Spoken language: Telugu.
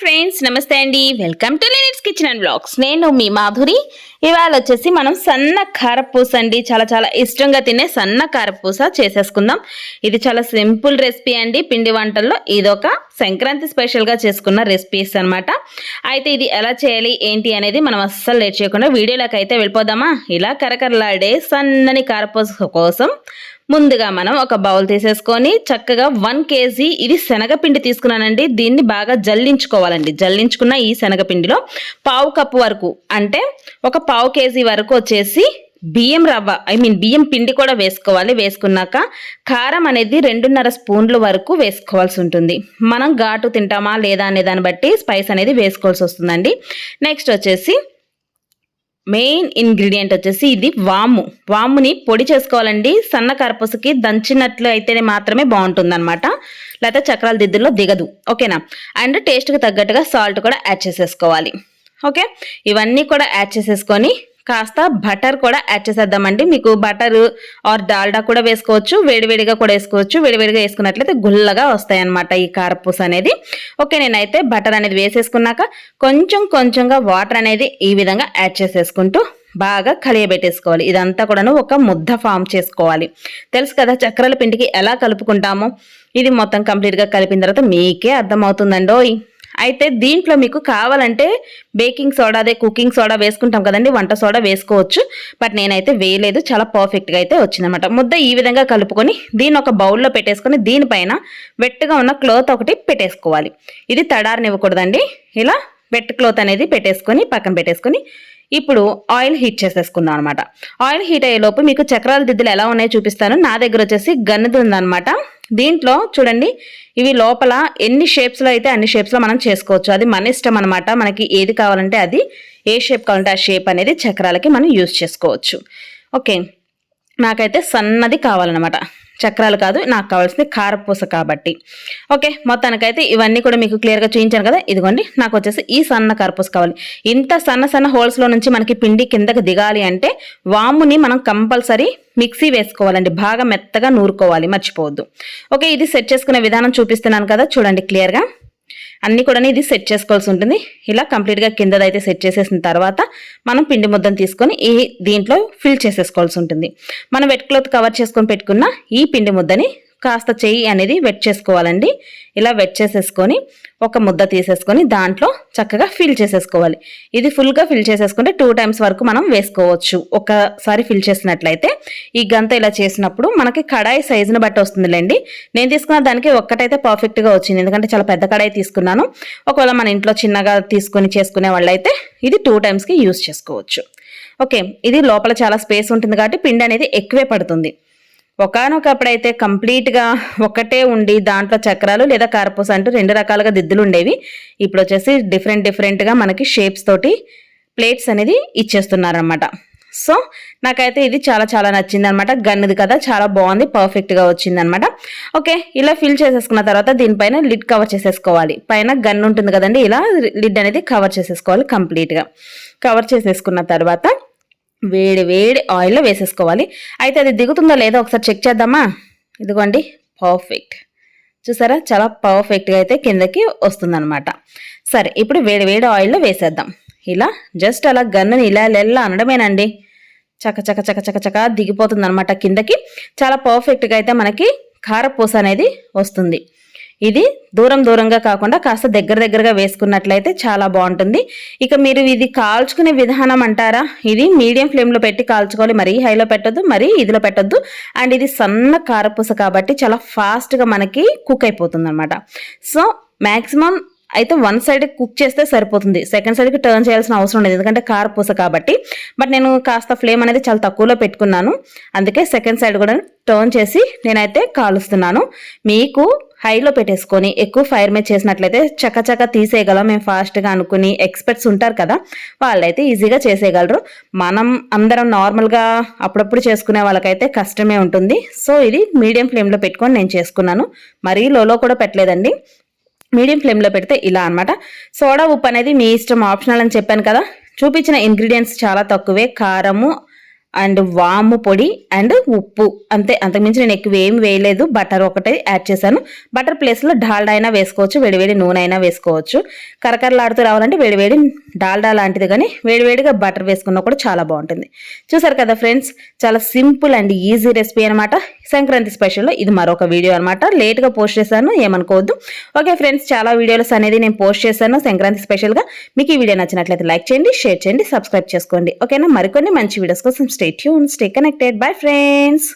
ఫ్రెండ్స్ నమస్తే అండి. Welcome to Linit's kitchen and blogs. నేను మీ మాధురి. ఇవాళ వచ్చేసి మనం సన్న కారపూస అండి. చాలా చాలా ఇష్టంగా తినే సన్న కారపూస చేసేసుకుందాం. ఇది చాలా సింపుల్ రెసిపీ అండి. పిండి వంటల్లో ఇదొక సంక్రాంతి స్పెషల్గా చేసుకున్న రెసిపీస్ అన్నమాట. అయితే ఇది ఎలా చేయాలి ఏంటి అనేది మనం అస్సలు లేట్ చేయకుండా వీడియోలోకి అయితే వెళ్ళిపోదామా? ఇలా కరకరలాడే సన్నని కారపూస కోసం ముందుగా మనం ఒక బౌల్ తీసేసుకొని చక్కగా వన్ కేజీ ఇది శనగపిండి తీసుకున్నానండి. దీన్ని బాగా జల్లించుకోవాలండి. జల్లించుకున్న ఈ శనగపిండిలో పావు కప్పు వరకు అంటే ఒక పావు కేజీ వరకు వచ్చేసి బియ్యం రవ్వ ఐ మీన్ బియ్యం పిండి కూడా వేసుకోవాలి. వేసుకున్నాక కారం అనేది రెండున్నర స్పూన్ల వరకు వేసుకోవాల్సి ఉంటుంది. మనం ఘాటు తింటామా లేదా అనే దాన్ని బట్టి స్పైస్ అనేది వేసుకోవాల్సి వస్తుందండి. నెక్స్ట్ వచ్చేసి మెయిన్ ఇంగ్రీడియంట్ వచ్చేసి ఇది వాము. వాముని పొడి చేసుకోవాలండి. సన్న కర్పూసకి దంచినట్లు అయితేనే మాత్రమే బాగుంటుంది అనమాట లేకపోతే చక్రాల దిద్దుల్లో దిగదు. ఓకేనా? అండ్ టేస్ట్కి తగ్గట్టుగా సాల్ట్ కూడా యాడ్ చేసేసుకోవాలి. ఓకే? ఇవన్నీ కూడా యాడ్ చేసేసుకొని కాస్త బటర్ కూడా యాడ్ చేసేద్దామండి. మీకు బటర్ ఆర్ డాల్డా కూడా వేసుకోవచ్చు వేడివేడిగా కూడా వేసుకోవచ్చు. వేడివేడిగా వేసుకున్నట్లయితే గుల్లగా వస్తాయి అనమాట ఈ కారపూస అనేది. ఓకే నేనైతే బటర్ అనేది వేసేసుకున్నాక కొంచెం కొంచెంగా వాటర్ అనేది ఈ విధంగా యాడ్ చేసేసుకుంటూ బాగా కలియబెట్టేసుకోవాలి. ఇదంతా కూడాను ఒక ముద్ద ఫామ్ చేసుకోవాలి. తెలుసు కదా చక్రాల పిండికి ఎలా కలుపుకుంటామో? ఇది మొత్తం కంప్లీట్గా కలిపిన తర్వాత మీకే అర్థమవుతుందండోయ్. అయితే దీంట్లో మీకు కావాలంటే బేకింగ్ సోడా అదే కుకింగ్ సోడా వేసుకుంటాం కదండి వంట సోడా వేసుకోవచ్చు. బట్ నేనైతే వేయలేదు చాలా పర్ఫెక్ట్గా అయితే వచ్చిందన్నమాట. ముద్ద ఈ విధంగా కలుపుకొని దీన్ని ఒక బౌల్లో పెట్టేసుకొని దీనిపైన వెట్టుగా ఉన్న క్లోత్ ఒకటి పెట్టేసుకోవాలి. ఇది తడారనివ్వకూడదండి. ఇలా వెట్ క్లోత్ అనేది పెట్టేసుకొని పక్కన పెట్టేసుకొని ఇప్పుడు ఆయిల్ హీట్ చేసేసుకుందాం అనమాట ఆయిల్ హీట్ అయ్యేలోపు మీకు చక్రాల దిద్దులు ఎలా ఉన్నాయో చూపిస్తాను. నా దగ్గర వచ్చేసి గన్నుది ఉందనమాట దీంట్లో చూడండి ఇవి లోపల ఎన్ని షేప్స్లో అయితే అన్ని షేప్స్లో మనం చేసుకోవచ్చు. అది మన ఇష్టం అనమాట మనకి ఏది కావాలంటే అది ఏ షేప్ కావాలంటే ఆ షేప్ అనేది చక్రాలకి మనం యూజ్ చేసుకోవచ్చు. ఓకే నాకైతే సన్నది కావాలన్నమాట. చక్రాలు కాదు నాకు కావాల్సింది కారపూస కాబట్టి. ఓకే మొత్తానికైతే ఇవన్నీ కూడా మీకు క్లియర్గా చూపించాను కదా? ఇదిగోండి నాకు వచ్చేసి ఈ సన్న కారపూస కావాలి. ఇంత సన్న సన్న హోల్స్లో నుంచి మనకి పిండి కిందకి దిగాలి అంటే వాముని మనం కంపల్సరీ మిక్సీ వేసుకోవాలండి. బాగా మెత్తగా నూరుకోవాలి మర్చిపోవద్దు. ఓకే ఇది సెట్ చేసుకునే విధానం చూపిస్తున్నాను కదా? చూడండి క్లియర్గా అన్నీ కూడా ఇది సెట్ చేసుకోవాల్సి ఉంటుంది. ఇలా కంప్లీట్గా కిందదైతే సెట్ చేసేసిన తర్వాత మనం పిండి ముద్దను తీసుకొని ఈ దీంట్లో ఫిల్ చేసేసుకోవాల్సి ఉంటుంది. మనం వెట్ క్లాత్ కవర్ చేసుకొని పెట్టుకున్న ఈ పిండి ముద్దని కాస్త చెయ్యి అనేది వెట్ చేసుకోవాలండి. ఇలా వెట్ చేసేసుకొని ఒక ముద్ద తీసేసుకొని దాంట్లో చక్కగా ఫిల్ చేసేసుకోవాలి. ఇది ఫుల్గా ఫిల్ చేసేసుకుంటే టూ టైమ్స్ వరకు మనం వేసుకోవచ్చు. ఒకసారి ఫిల్ చేసినట్లయితే ఈ గంత ఇలా చేసినప్పుడు మనకి కడాయి సైజుని బట్టి వస్తుందిలేండి. నేను తీసుకున్న దానికి ఒక్కటైతే పర్ఫెక్ట్గా వచ్చింది. ఎందుకంటే చాలా పెద్ద కడాయి తీసుకున్నాను. ఒకవేళ మన ఇంట్లో చిన్నగా తీసుకొని చేసుకునే వాళ్ళైతే ఇది టూ టైమ్స్కి యూస్ చేసుకోవచ్చు. ఓకే. ఇది లోపల చాలా స్పేస్ ఉంటుంది కాబట్టి పిండి అనేది ఎక్కువే పడుతుంది. ఒకనొకప్పుడైతే కంప్లీట్గా ఒకటే ఉండి దాంట్లో చక్రాలు లేదా కారపూస అంటూ రెండు రకాలుగా దిద్దులు ఉండేవి. ఇప్పుడు వచ్చేసి డిఫరెంట్ డిఫరెంట్గా మనకి షేప్స్ తోటి ప్లేట్స్ అనేది ఇచ్చేస్తున్నారనమాట సో నాకైతే ఇది చాలా చాలా నచ్చింది అనమాట గన్నుది కదా చాలా బాగుంది పర్ఫెక్ట్గా వచ్చింది అనమాట ఓకే ఇలా ఫిల్ చేసేసుకున్న తర్వాత దీనిపైన లిడ్ కవర్ చేసేసుకోవాలి. పైన గన్ ఉంటుంది కదండి ఇలా లిడ్ అనేది కవర్ చేసేసుకోవాలి కంప్లీట్గా. కవర్ చేసేసుకున్న తర్వాత వేడి వేడి ఆయిల్లో వేసేసుకోవాలి. అయితే అది దిగుతుందో లేదో ఒకసారి చెక్ చేద్దామా? ఇదిగోండి పర్ఫెక్ట్ చూసారా? చాలా పర్ఫెక్ట్గా అయితే కిందకి వస్తుందన్నమాట. సరే ఇప్పుడు వేడి వేడి ఆయిల్లో వేసేద్దాం. ఇలా జస్ట్ అలా గన్నుని ఇలా లెల్ల అనడమేనండి. చక చక చక చక చక దిగిపోతుంది అనమాట కిందకి. చాలా పర్ఫెక్ట్గా అయితే మనకి కారపూస అనేది వస్తుంది. ఇది దూరం దూరంగా కాకుండా కాస్త దగ్గర దగ్గరగా వేసుకున్నట్లయితే చాలా బాగుంటుంది. ఇక మీరు ఇది కాల్చుకునే విధానం అంటారా? ఇది మీడియం ఫ్లేమ్లో పెట్టి కాల్చుకోవాలి. మరీ హైలో పెట్టద్దు మరీ ఇదిలో పెట్టద్దు. అండ్ ఇది సన్న కారపూస కాబట్టి చాలా ఫాస్ట్గా మనకి కుక్ అయిపోతుంది అనమాట సో మ్యాక్సిమం అయితే వన్ సైడ్ కుక్ చేస్తే సరిపోతుంది. సెకండ్ సైడ్కి టర్న్ చేయాల్సిన అవసరం లేదు. ఎందుకంటే కారపూస కాబట్టి. బట్ నేను కాస్త ఫ్లేమ్ అనేది చాలా తక్కువలో పెట్టుకున్నాను. అందుకే సెకండ్ సైడ్ కూడా టర్న్ చేసి నేనైతే కాలుస్తున్నాను. మీకు హైలో పెట్టేసుకొని ఎక్కువ ఫైర్ మీద చేసినట్లయితే చకచక తీసేయగలం. మేము ఫాస్ట్గా అనుకుని ఎక్స్పర్ట్స్ ఉంటారు కదా వాళ్ళైతే ఈజీగా చేసేయగలరు. మనం అందరం నార్మల్గా అప్పుడప్పుడు చేసుకునే వాళ్ళకైతే కష్టమే ఉంటుంది. సో ఇది మీడియం ఫ్లేమ్లో పెట్టుకొని నేను చేసుకున్నాను. మరీ లోలో కూడా పెట్టలేదండి. మీడియం ఫ్లేమ్లో పెడితే ఇలా అనమాట సోడా ఉప్పు అనేది మీ ఇష్టం ఆప్షనల్ అని చెప్పాను కదా. చూపించిన ఇంగ్రీడియంట్స్ చాలా తక్కువే. కారము అండ్ వాము పొడి అండ్ ఉప్పు. అంతే అంతకుమించి నేను ఎక్కువ ఏమి వేయలేదు. బటర్ ఒకటే యాడ్ చేశాను. బటర్ ప్లేస్లో డాల్డా అయినా వేసుకోవచ్చు వేడివేడి నూనె అయినా వేసుకోవచ్చు. కరకరలాడుతూ రావాలంటే వేడివేడి డాల్డా లాంటిది కానీ వేడివేడిగా బటర్ వేసుకున్నా కూడా చాలా బాగుంటుంది. చూసారు కదా ఫ్రెండ్స్ చాలా సింపుల్ అండ్ ఈజీ రెసిపీ అనమాట సంక్రాంతి స్పెషల్లో ఇది మరొక వీడియో అనమాట లేట్గా పోస్ట్ చేశాను ఏమనుకోవద్దు. ఓకే ఫ్రెండ్స్ చాలా వీడియోస్ అనేది నేను పోస్ట్ చేశాను సంక్రాంతి స్పెషల్గా. మీకు ఈ వీడియో నచ్చినట్లయితే లైక్ చేయండి షేర్ చేయండి సబ్స్క్రైబ్ చేసుకోండి. ఓకేనా? మరికొన్ని మంచి వీడియోస్ కోసం stay tune stay connected bye friends